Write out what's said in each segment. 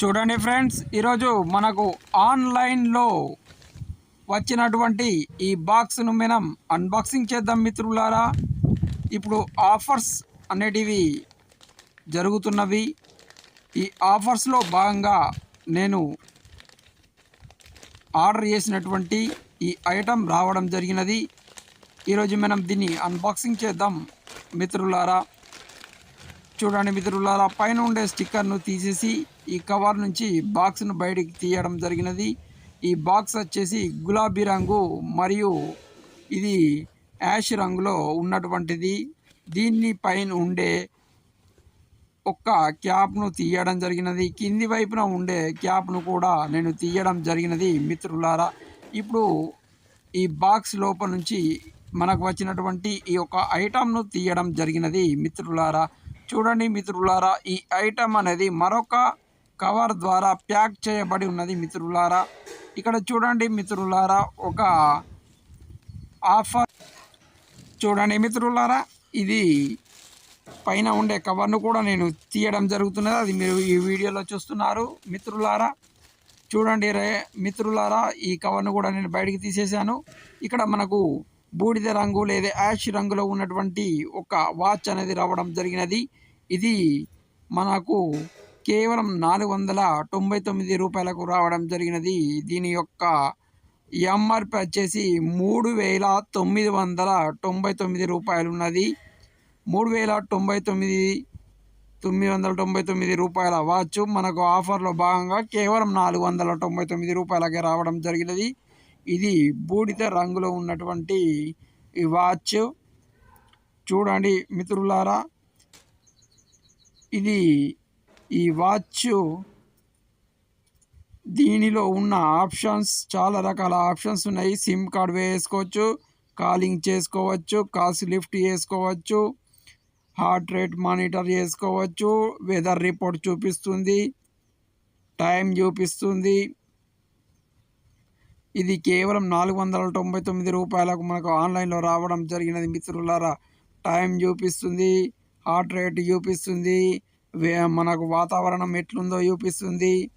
చూడండి ఫ్రెండ్స్ ఈరోజు మనకు ఆన్లైన్లో వచ్చినటువంటి ఈ బాక్స్ను మనం అన్బాక్సింగ్ చేద్దాం మిత్రులారా. ఇప్పుడు ఆఫర్స్ అనేటివి జరుగుతున్నవి. ఈ ఆఫర్స్లో భాగంగా నేను ఆర్డర్ చేసినటువంటి ఈ ఐటమ్ రావడం జరిగినది. ఈరోజు మనం దీన్ని అన్బాక్సింగ్ చేద్దాం మిత్రులారా. చూడండి మిత్రులారా పైన ఉండే స్టిక్కర్ను తీసేసి ఈ కవర్ నుంచి బాక్స్ను బయటికి తీయడం జరిగినది. ఈ బాక్స్ వచ్చేసి గులాబీ రంగు మరియు ఇది యాష్ రంగులో ఉన్నటువంటిది. దీన్ని పైన ఉండే ఒక్క క్యాప్ను తీయడం జరిగినది. కింది వైపున ఉండే క్యాప్ను కూడా నేను తీయడం జరిగినది మిత్రులారా. ఇప్పుడు ఈ బాక్స్ లోపల నుంచి మనకు వచ్చినటువంటి ఈ యొక్క ఐటమ్ను తీయడం జరిగినది మిత్రులారా. చూడండి మిత్రులారా ఈ ఐటమ్ అనేది మరొక కవర్ ద్వారా ప్యాక్ చేయబడి ఉన్నది మిత్రులారా. ఇక్కడ చూడండి మిత్రులారా ఒక ఆఫర్ చూడండి మిత్రులారా ఇది పైన ఉండే కవర్ను కూడా నేను తీయడం జరుగుతున్నది. అది మీరు ఈ వీడియోలో చూస్తున్నారు మిత్రులారా. చూడండి రే మిత్రులారా ఈ కవర్ను కూడా నేను బయటికి తీసేశాను. ఇక్కడ మనకు బూడిద రంగు లేదా యాష్ రంగులో ఉన్నటువంటి ఒక వాచ్ అనేది రావడం జరిగినది. ఇది మనకు కేవలం నాలుగు వందల తొంభై తొమ్మిది రూపాయలకు రావడం జరిగినది. దీని యొక్క ఎంఆర్పి వచ్చేసి మూడు వేల తొమ్మిది వందల తొంభై తొమ్మిది రూపాయలు ఉన్నది మూడు వేల తొంభై తొమ్మిది తొమ్మిది వందల తొంభై తొమ్మిది రూపాయల వాచ్ మనకు ఆఫర్లో భాగంగా కేవలం నాలుగు వందల తొంభై తొమ్మిది రూపాయలకే రావడం జరిగినది. ఇది బూడిద రంగులో ఉన్నటువంటి ఈ వాచ్. చూడండి మిత్రులారా ఇది ఈ వాచ్ దీనిలో ఉన్న ఆప్షన్స్ చాలా రకాల ఆప్షన్స్ ఉన్నాయి. సిమ్ కార్డ్ వేసుకోవచ్చు కాలింగ్ చేసుకోవచ్చు కాల్స్ లిఫ్ట్ చేసుకోవచ్చు హార్ట్ రేట్ మానిటర్ చేసుకోవచ్చు వెదర్ రిపోర్ట్ చూపిస్తుంది టైం చూపిస్తుంది. ఇది కేవలం నాలుగు వందల తొంభై తొమ్మిది రూపాయలకు మనకు ఆన్లైన్లో రావడం జరిగినది మిత్రులారా. టైం చూపిస్తుంది. హార్ట్ రేట్ చూపిస్తుంది. వే- మనకు వాతావరణం ఎట్లుందో చూపిస్తుంది.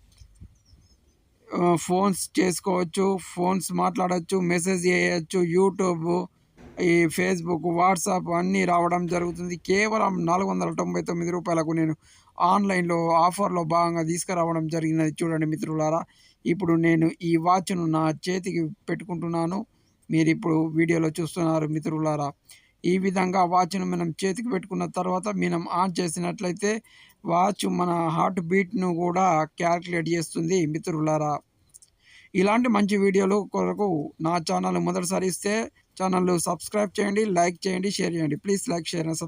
ఫోన్స్ చేసుకోవచ్చు ఫోన్స్ మాట్లాడవచ్చు మెసేజ్ చేయొచ్చు యూట్యూబ్ ఈ ఫేస్బుక్ వాట్సాప్ అన్నీ రావడం జరుగుతుంది. కేవలం నాలుగు వందల తొంభై తొమ్మిది రూపాయలకు నేను ఆన్లైన్లో ఆఫర్లో భాగంగా తీసుకురావడం జరిగినది చూడండి మిత్రులారా. ఇప్పుడు నేను ఈ వాచ్ను నా చేతికి పెట్టుకుంటున్నాను. మీరు ఇప్పుడు వీడియోలో చూస్తున్నారు మిత్రులారా. ఈ విధంగా వాచ్ను మనం చేతికి పెట్టుకున్న తర్వాత మనం ఆన్ చేసినట్లయితే వాచ్ మన హార్ట్ బీట్ను కూడా క్యాల్కులేట్ చేస్తుంది మిత్రులారా. ఇలాంటి మంచి వీడియోలు కొరకు నా ఛానల్ మొదటిసారి ఇస్తే ఛానల్ సబ్స్క్రైబ్ చేయండి లైక్ చేయండి షేర్ చేయండి. Please like share and subscribe.